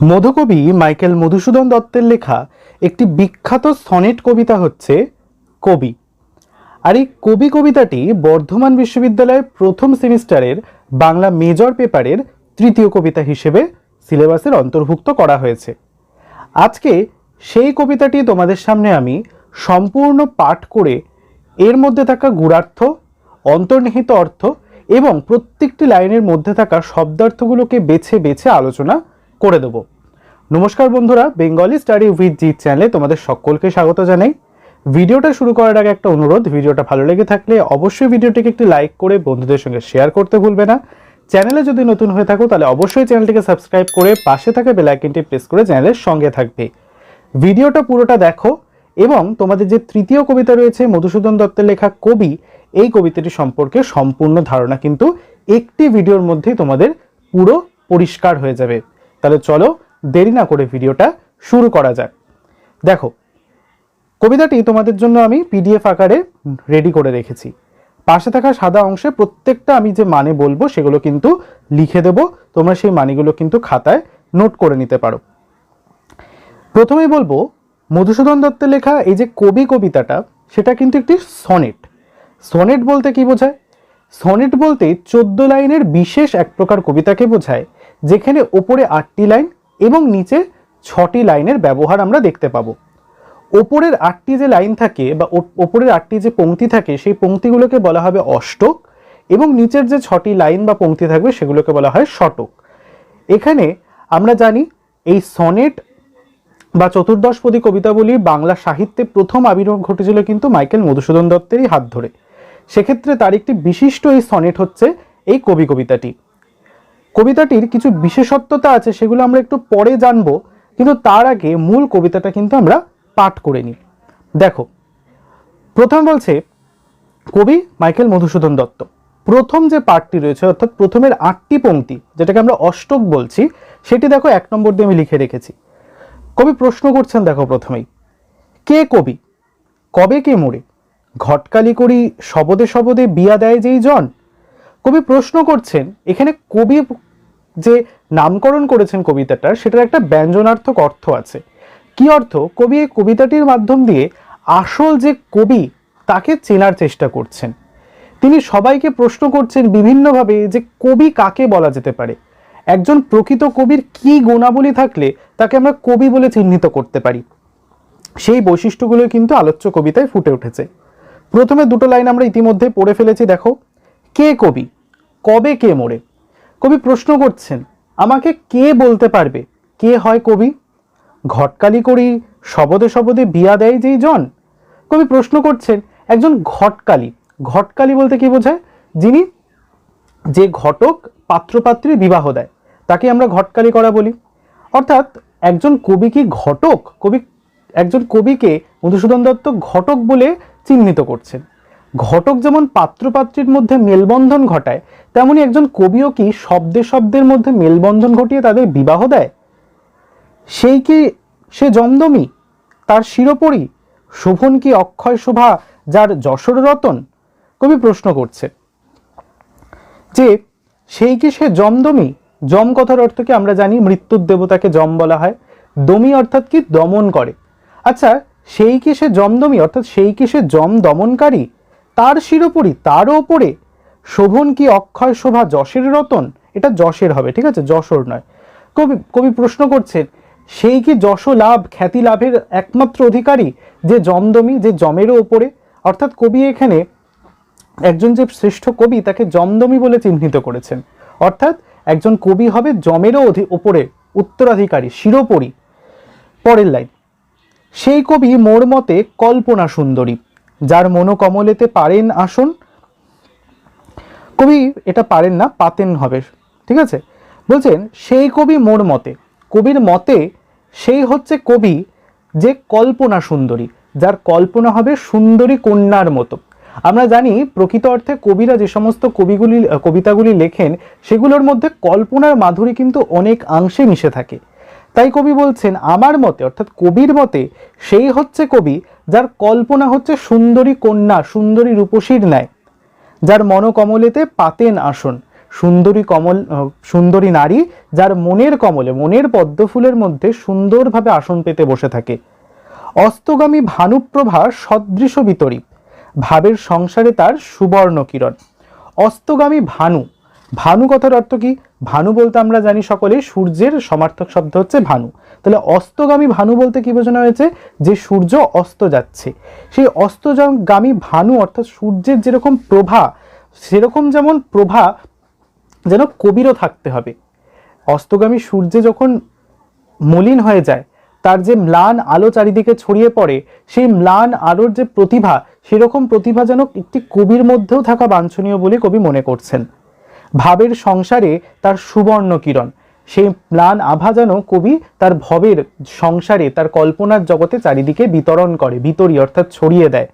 মধুকবি Michael Madhusudan দত্তের লেখা একটি বিখ্যাত সনেট কবিতা হচ্ছে কবি। আর এই কবি কবিতাটি বর্ধমান বিশ্ববিদ্যালয়ের প্রথম সেমিস্টারের বাংলা মেজর পেপারের তৃতীয় কবিতা হিসেবে সিলেবাসের অন্তর্ভুক্ত করা হয়েছে। আজকে সেই কবিতাটি তোমাদের সামনে আমি সম্পূর্ণ পাঠ করে এর মধ্যে থাকা গুণার্থ, অন্তর্নিহিত অর্থ এবং প্রত্যেকটি লাইনের মধ্যে থাকা শব্দার্থগুলোকে বেছে বেছে আলোচনা করে দেব। নমস্কার বন্ধুরা বেঙ্গলি স্টাডি উইথ জি চ্যানেলে তোমাদের সকলকে স্বাগত জানাই। ভিডিওটা শুরু করার আগে একটা অনুরোধ, ভিডিওটা ভালো লেগে থাকলে অবশ্যই ভিডিওটিকে একটি লাইক করে বন্ধুদের সঙ্গে শেয়ার করতে ভুলবে না। চ্যানেলে যদি নতুন হয়ে থাকো, তাহলে অবশ্যই চ্যানেলটিকে সাবস্ক্রাইব করে পাশে থাকা বেল আইকনটি প্রেস করে চ্যানেলের সঙ্গে থাকবে। ভিডিওটা পুরোটা দেখো এবং তোমাদের যে তৃতীয় কবিতা রয়েছে, মধুসূদন দত্তের লেখা কবি, এই কবিতাটি সম্পর্কে সম্পূর্ণ ধারণা কিন্তু একটি ভিডিওর মধ্যেই তোমাদের পুরো পরিষ্কার হয়ে যাবে। তাহলে চলো দেরি না করে ভিডিওটা শুরু করা যাক। দেখো, কবিতাটি তোমাদের জন্য আমি পিডিএফ আকারে রেডি করে রেখেছি। পাশে থাকা সাদা অংশে প্রত্যেকটা আমি যে মানে বলব সেগুলো কিন্তু লিখে দেব। তোমরা সেই মানেগুলো কিন্তু খাতায় নোট করে নিতে পারো। প্রথমেই বলব, মধুসূদন দত্তের লেখা এই যে কবি কবিতাটা, সেটা কিন্তু একটি সনেট। সনেট বলতে কি বোঝায়? সনেট বলতে চোদ্দ লাইনের বিশেষ এক প্রকার কবিতাকে বোঝায়। যেখানে ওপরে আটটি লাইন এবং নিচে ছটি লাইনের ব্যবহার আমরা দেখতে পাবো। ওপরের আটটি যে লাইন থাকে বা ওপরের আটটি যে পংক্তি থাকে, সেই পংক্তিগুলোকে বলা হবে অষ্টক এবং নিচের যে ছটি লাইন বা পংক্তি থাকবে সেগুলোকে বলা হয় শতক এখানে আমরা জানি এই সনেট বা চতুর্দশপদী কবিতাবলী বাংলা সাহিত্যে প্রথম আবির্ভাব ঘটেছিল কিন্তু মাইকেল মধুসূদন দত্তেরই হাত ধরে। সেক্ষেত্রে তার একটি বিশিষ্ট এই সনেট হচ্ছে এই কবি কবিতাটি। কবিতাটির কিছু বিশেষত্বতা আছে, সেগুলো আমরা একটু পরে জানব, কিন্তু তার আগে মূল কবিতাটা কিন্তু আমরা পাঠ করে নিই। দেখো, প্রথম বলছে, কবি মাইকেল মধুসূদন দত্ত। প্রথম যে পাঠটি রয়েছে, অর্থাৎ প্রথমের আটটি পংক্তি যেটাকে আমরা অষ্টক বলছি, সেটি দেখো এক নম্বর দিয়ে আমি লিখে রেখেছি। কবি প্রশ্ন করছেন, দেখো প্রথমেই, কে কবি? কবে কে মোড়ে ঘটকালি করি, শবদে শবদে বিয়া দেয় যেই জন? কবি প্রশ্ন করছেন, এখানে কবি যে নামকরণ করেছেন কবিতাটার, সেটার একটা ব্যঞ্জনার্থক অর্থ আছে। কি অর্থ? কবি এই কবিতাটির মাধ্যম দিয়ে আসল যে কবি, তাকে চেনার চেষ্টা করছেন। তিনি সবাইকে প্রশ্ন করছেন বিভিন্নভাবে যে কবি কাকে বলা যেতে পারে? একজন প্রকৃত কবির কি গুণাবলী থাকলে তাকে আমরা কবি বলে চিহ্নিত করতে পারি? সেই বৈশিষ্ট্যগুলো কিন্তু আলোচ্য কবিতায় ফুটে উঠেছে। প্রথমে দুটো লাইন আমরা ইতিমধ্যে পড়ে ফেলেছি, দেখো। কে কবি? কবে কে মোড়ে কবি প্রশ্ন করছেন, আমাকে কে বলতে পারবে? কে হয় কবি? ঘটকালি করি, শবদে শবদে বিয়া দেয় যেই জন? কবি প্রশ্ন করছেন, একজন ঘটকালি। ঘটকালি বলতে কি বোঝায়? যিনি যে ঘটক পাত্রপাত্রীর বিবাহ দেয়, তাকে আমরা ঘটকালি করা বলি। অর্থাৎ একজন কবি কি ঘটক? কবি, একজন কবিকে মধুসূদন দত্ত ঘটক বলে চিহ্নিত করছেন। ঘটক যেমন পাত্রপাত্রীর মধ্যে মেলবন্ধন ঘটায়, তেমনি একজন কবিও কি শব্দে শব্দের মধ্যে মেলবন্ধন ঘটিয়ে তাদের বিবাহ দেয়? সেই কি সে জমদমি? তার শিরোপরি শোভন কি অক্ষয় শোভা, যার যশোর রতন? কবি প্রশ্ন করছে যে, সেই কি সে জমদমি? জম কথার অর্থ কি আমরা জানি মৃত্যুর দেবতাকে জম বলা হয়। দমি অর্থাৎ কি দমন করে। আচ্ছা সেই কি সে জমদমি? অর্থাৎ সেই কি সে জম দমনকারী? তার শিরোপরি তারও ওপরে। শোভন কি অক্ষয় শোভা যশের রতন? এটা যশের হবে, ঠিক আছে? যশোর নয়। কবি কবি প্রশ্ন করছেন, সেই কি যশ লাভ, খ্যাতি লাভের একমাত্র অধিকারী যে জমদমি, যে জমেরও ওপরে? অর্থাৎ কবি এখানে একজন যে শ্রেষ্ঠ কবি, তাকে জমদমি বলে চিহ্নিত করেছেন। অর্থাৎ একজন কবি হবে জমেরও অধি- ওপরে, উত্তরাধিকারী শিরোপরি পরের লাইন সেই কবি মোর মতে কল্পনা সুন্দরী। যার মনোকমলেতে পারেন, আসন। কবি এটা পারেন না, পাতেন হবে, ঠিক আছে? বলছেন, সেই কবি মোর মতে, কবির মতে সেই হচ্ছে কবি যে কল্পনা সুন্দরী, যার কল্পনা হবে সুন্দরী কন্যার মতো। আমরা জানি প্রকৃত অর্থে কবিরা যে সমস্ত কবিগুলি, কবিতাগুলি লেখেন, সেগুলোর মধ্যে কল্পনার মাধুরী কিন্তু অনেক অংশে মিশে থাকে। তাই কবি বলছেন, আমার মতে, অর্থাৎ কবির মতে, সেই হচ্ছে কবি যার কল্পনা হচ্ছে সুন্দরী কন্যা, সুন্দরী রূপসীর ন্যায়। যার মনোকমলেতে পাতেন আসন, সুন্দরী কমল সুন্দরী নারী, যার মনের কমলে, মনের পদ্মফুলের মধ্যে সুন্দরভাবে আসন পেতে বসে থাকে। অস্তগামী ভানুপ্রভা সদৃশ বিতরী। ভাবের সংসারে তার সুবর্ণ কিরণ অস্তগামী ভানু ভানু কথার অর্থ কি? ভানু বলতে আমরা জানি সকলে সূর্যের সমার্থক শব্দ হচ্ছে ভানু। তাহলে অস্তগামী ভানু বলতে কি বোঝানো হয়েছে? যে সূর্য অস্ত যাচ্ছে। সেই অস্তগামী ভানু অর্থাৎ সূর্যের যেরকম প্রভা, সেরকম যেমন প্রভা যেন কবিরও থাকতে হবে। অস্তগামী সূর্যে যখন মলিন হয়ে যায়, তার যে ম্লান আলো চারিদিকে ছড়িয়ে পড়ে, সেই ম্লান আলোর যে প্রতিভা, সেরকম প্রতিভা যেন একটি কবির মধ্যেও থাকা বাঞ্ছনীয় বলে কবি মনে করছেন। ভাবের সংসারে তার সুবর্ণ কিরণ। সেই ম্লান আভা যেন কবি তার ভবের সংসারে তার কল্পনার জগতে চারিদিকে বিতরণ করে, বিতরী অর্থাৎ ছড়িয়ে দেয়।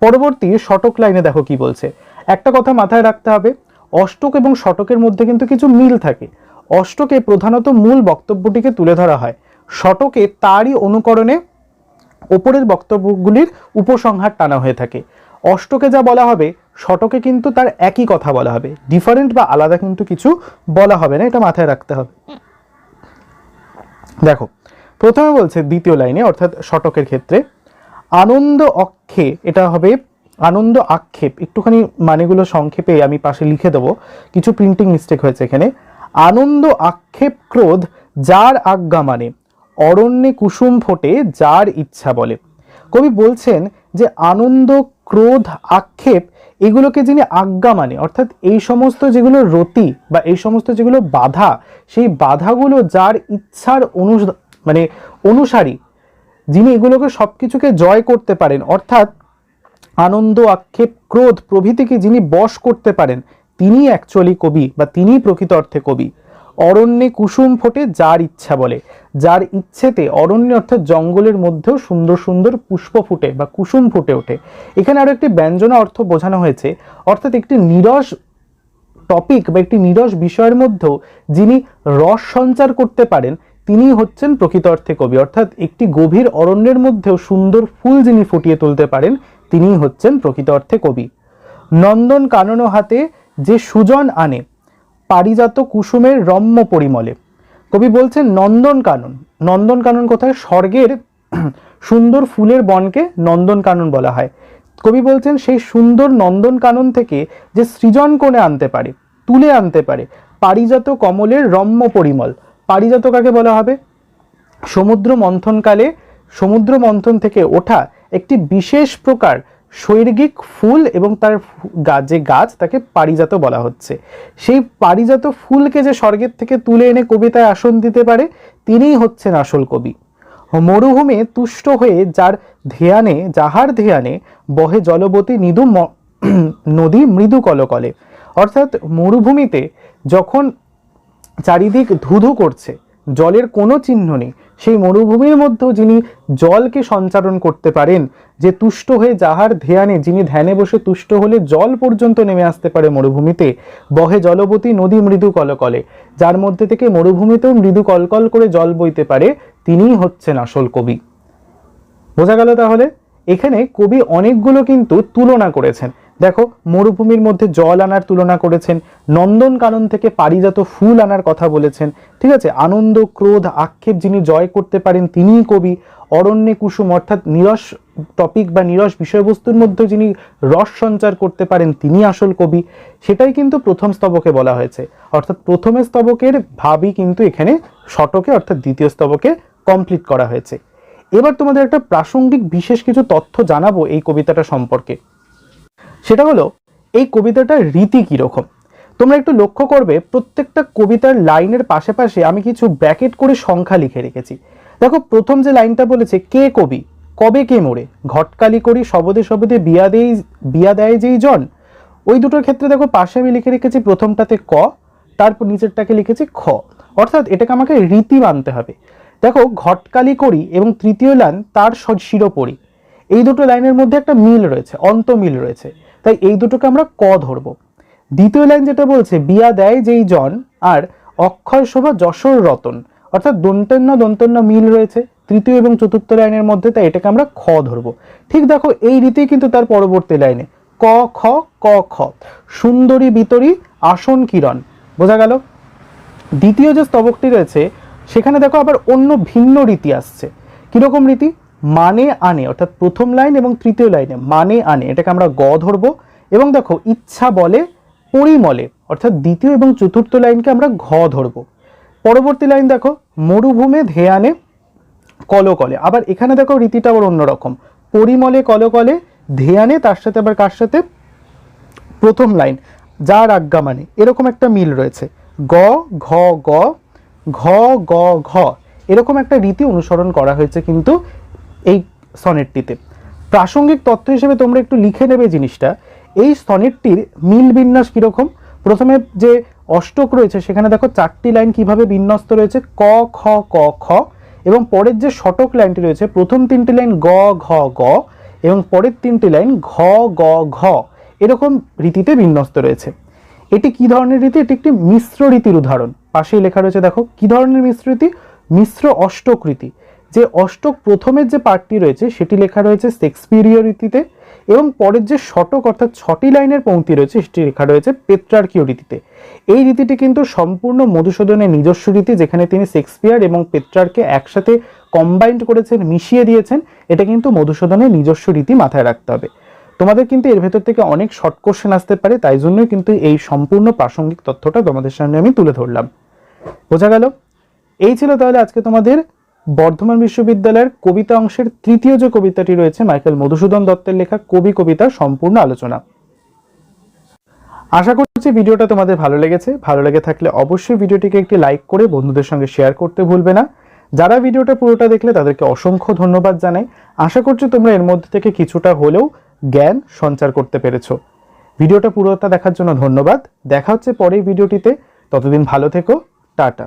পরবর্তী শটক লাইনে দেখো কি বলছে। একটা কথা মাথায় রাখতে হবে, অষ্টক এবং শটকের মধ্যে কিন্তু কিছু মিল থাকে। অষ্টকে প্রধানত মূল বক্তব্যটিকে তুলে ধরা হয়। শটকে তারই অনুকরণে ওপরের বক্তব্যগুলির উপসংহার টানা হয়ে থাকে। অষ্টকে যা বলা হবে শতকে কিন্তু তার একই কথা বলা হবে। ডিফারেন্ট বা আলাদা কিন্তু কিছু বলা হবে না, এটা মাথায় রাখতে হবে। দেখো, প্রথমে বলছে দ্বিতীয় লাইনে, অর্থাৎ শটকের ক্ষেত্রে, আনন্দ অক্ষে, এটা হবে আনন্দ আক্ষেপ। একটুখানি মানেগুলো সংক্ষেপে আমি পাশে লিখে দেবো। কিছু প্রিন্টিং মিস্টেক হয়েছে এখানে। আনন্দ আক্ষেপ ক্রোধ, যার আজ্ঞা মানে অরণ্যে কুসুম ফোটে, যার ইচ্ছা বলে। কবি বলছেন যে আনন্দ ক্রোধ আক্ষেপ এগুলোকে যিনি আজ্ঞা মানে অর্থাৎ এই সমস্ত যেগুলো রতি বা এই সমস্ত যেগুলো বাধা, সেই বাধাগুলো যার ইচ্ছার অনু মানে অনুসারী, যিনি এগুলোকে সব কিছুকে জয় করতে পারেন, অর্থাৎ আনন্দ, আক্ষেপ, ক্রোধ প্রভৃতিকে যিনি বশ করতে পারেন তিনি অ্যাকচুয়ালি কবি বা তিনিই প্রকৃত অর্থে কবি। অরণ্যে কুসুম ফোটে যার ইচ্ছা বলে। যার ইচ্ছেতে অরণ্য অর্থাৎ জঙ্গলের মধ্যেও সুন্দর সুন্দর পুষ্প ফুটে বা কুসুম ফুটে ওঠে। এখানে আরও একটি ব্যঞ্জনা অর্থ বোঝানো হয়েছে, অর্থাৎ একটি নিরস টপিক বা একটি নিরস বিষয়ের মধ্যেও যিনি রস সঞ্চার করতে পারেন, তিনি হচ্ছেন প্রকৃত অর্থে কবি। অর্থাৎ একটি গভীর অরণ্যের মধ্যেও সুন্দর ফুল যিনি ফুটিয়ে তুলতে পারেন, তিনিই হচ্ছেন প্রকৃত অর্থে কবি। নন্দন কানন হাতে যে সুজন আনে পারিজাত কুসুমের রম্য পরিমলে। কবি বলছেন, নন্দন কানন। নন্দন কানন কোথায়? স্বর্গের সুন্দর ফুলের বনকে নন্দন কানন বলা হয়। কবি বলছেন, সেই সুন্দর নন্দন কানন থেকে যে সৃজন কোণে আনতে পারে, তুলে আনতে পারে, পারিজাত কমলের রম্য পরিমল। পারিজাত কাকে বলা হবে? সমুদ্র মন্থনকালে, সমুদ্র মন্থন থেকে ওঠা একটি বিশেষ প্রকার শৈর্গিক ফুল এবং তার যে গাছ তাকে পারিজাত বলা হচ্ছে। সেই পারিজাত ফুলকে যে স্বর্গের থেকে তুলে এনে কবিতায় আসন দিতে পারে, তিনিই হচ্ছেন আসল কবি। মরুভূমে তুষ্ট হয়ে যার ধ্যানে, যাহার ধ্যানে বহে জলবতী নিদু নদী মৃদু কলকলে। অর্থাৎ মরুভূমিতে যখন চারিদিক ধুধু করছে জলের কোনো চিহ্ন নেই। সেই মরুভূমির মধ্যেও যিনি জলকে সঞ্চারণ করতে পারেন, যে তুষ্ট হয়ে যাহার ধ্যানে, যিনি ধ্যানে বসে তুষ্ট হলে জল পর্যন্ত নেমে আসতে পারে মরুভূমিতে, বহে জলবতী নদী মৃদু কলকলে। যার মধ্যে থেকে মরুভূমিতেও মৃদু কলকল করে জল বইতে পারে, তিনিই হচ্ছেন আসল কবি। বোঝা গেল তাহলে? এখানে কবি অনেকগুলো কিন্তু তুলনা করেছেন। দেখো, মরুভূমির মধ্যে জল আনার তুলনা করেছেন নন্দনকানন থেকে পারিজাত ফুল আনার কথা বলেছেন, ঠিক আছে? আনন্দ, ক্রোধ, আক্ষেপ যিনি জয় করতে পারেন তিনিই কবি। অরণ্যে কুসুম, অর্থাৎ নিরস টপিক বা নিরস বিষয়বস্তুর মধ্যে যিনি রস সঞ্চার করতে পারেন, তিনি আসল কবি। সেটাই কিন্তু প্রথম স্তবকে বলা হয়েছে। অর্থাৎ প্রথম স্তবকের ভাবই কিন্তু এখানে শতকে অর্থাৎ দ্বিতীয় স্তবকে কমপ্লিট করা হয়েছে। এবার তোমাদের একটা প্রাসঙ্গিক, বিশেষ কিছু তথ্য জানাব এই কবিতাটা সম্পর্কে। সেটা হলো, এই কবিতাটার রীতি কীরকম? তোমরা একটু লক্ষ্য করবে, প্রত্যেকটা কবিতার লাইনের পাশে পাশে আমি কিছু ব্র্যাকেট করে সংখ্যা লিখে রেখেছি। দেখো, প্রথম যে লাইনটা বলেছে, কে কবি? কবে কে মোড়ে ঘটকালি করি, শবদে শবদে বিয়া দেই, বিয়া দেয় যেই জন? ওই দুটোর ক্ষেত্রে দেখো, পাশে আমি লিখে রেখেছি প্রথমটাতে ক, তারপর নিচেরটাকে লিখেছি খ। অর্থাৎ এটাকে আমাকে রীতি মানতে হবে। দেখো, ঘটকালি করি এবং তৃতীয় লাইন, তার শিরোপরি এই দুটো লাইনের মধ্যে একটা মিল রয়েছে অন্ত মিল রয়েছে। তাই এই দুটোকে আমরা ক ধরবো। দ্বিতীয় লাইন যেটা বলছে, বিয়া দেয় যেই জন, আর অক্ষয় শোভা যশোর রতন। অর্থাৎ দন্তন্য দন্তন্য মিল রয়েছে। তৃতীয় এবং চতুর্থ লাইনের মধ্যে তাই এটাকে আমরা খ ধরবো। ঠিক দেখো, এই রীতি কিন্তু তার পরবর্তী লাইনে। ক, খ ক, খ। সুন্দরী বিতরী, আসন কিরণ। বোঝা গেল? দ্বিতীয় যে স্তবকটি রয়েছে, সেখানে দেখো আবার অন্য ভিন্ন রীতি আসছে। কীরকম রীতি? মানে আনে, অর্থাৎ প্রথম লাইন এবং তৃতীয় লাইনে মানে আনে, এটাকে আমরা গ ধরবো। এবং দেখো, ইচ্ছা বলে, পরিমলে, অর্থাৎ দ্বিতীয় এবং চতুর্থ লাইনকে আমরা ঘ ধরবো। পরবর্তী লাইন দেখো, মরুভূমে ধেয়ানে, কলকলে। আবার এখানে দেখো, রীতিটা আবার অন্যরকম। পরিমলে, কলকলে, ধেয়ানে, তার সাথে আবার কার সাথে? প্রথম লাইন, যার আজ্ঞা মানে এরকম একটা মিল রয়েছে। গ, ঘ গ ঘ গ, ঘ। এরকম একটা রীতি অনুসরণ করা হয়েছে কিন্তু এই সনেটটিতে। প্রাসঙ্গিক তথ্য হিসেবে তোমরা একটু লিখে নেবে জিনিসটা। এই সনেটটির মিল বিন্যাস কীরকম? প্রথমে যে অষ্টক রয়েছে, সেখানে দেখো চারটি লাইন কীভাবে বিন্যস্ত রয়েছে, ক, খ ক, খ এবং পরের যে শতক লাইনটি রয়েছে, প্রথম তিনটি লাইন গ, ঘ, গ এবং পরের তিনটি লাইন ঘ, গ, ঘ এরকম রীতিতে বিন্যস্ত রয়েছে। এটি কি ধরনের রীতি? এটি একটি মিশ্র রীতির উদাহরণ। পাশেই লেখা রয়েছে, দেখো, কি ধরনের মিশ্র রীতি? মিশ্র অষ্টক রীতি। যে অষ্টক প্রথমের যে পার্টটি রয়েছে, সেটি লেখা রয়েছে শেক্সপিরীয় রীতিতে এবং পরের যে শতক, অর্থাৎ ছটি লাইনের পংক্তি রয়েছে, সেটি লেখা রয়েছে পেত্রার্কীয় রীতিতে এই রীতিটি কিন্তু সম্পূর্ণ মধুসূদনের নিজস্ব রীতি, যেখানে তিনি শেক্সপিয়ার এবং পেত্রার্কে একসাথে কম্বাইন্ড করেছেন, মিশিয়ে দিয়েছেন। এটা কিন্তু মধুসূদনের নিজস্ব রীতি মাথায় রাখতে হবে। তোমাদের কিন্তু এর ভেতর থেকে অনেক শর্ট কোশ্চেন আসতে পারে, তাই জন্যই কিন্তু এই সম্পূর্ণ প্রাসঙ্গিক তথ্যটা তোমাদের সামনে আমি তুলে ধরলাম। বোঝা গেল? এই ছিল তাহলে আজকে তোমাদের বর্ধমান বিশ্ববিদ্যালয়ের কবিতা অংশের তৃতীয় যে কবিতাটি রয়েছে, মাইকেল মধুসূদন দত্তের লেখা কবি কবিতা সম্পূর্ণ আলোচনা। আশা করছি ভিডিওটা তোমাদের ভালো লেগেছে। ভালো লেগে থাকলে অবশ্যই ভিডিওটিকে একটি লাইক করে বন্ধুদের সঙ্গে শেয়ার করতে ভুলবে না। যারা ভিডিওটা পুরোটা দেখলে তাদেরকে অসংখ্য ধন্যবাদ জানাই। আশা করছি তোমরা এর মধ্যে থেকে কিছুটা হলেও জ্ঞান সঞ্চার করতে পেরেছ। ভিডিওটা পুরোটা দেখার জন্য ধন্যবাদ। দেখা হচ্ছে পরের ভিডিওটিতে। ততদিন ভালো থেকো। টাটা।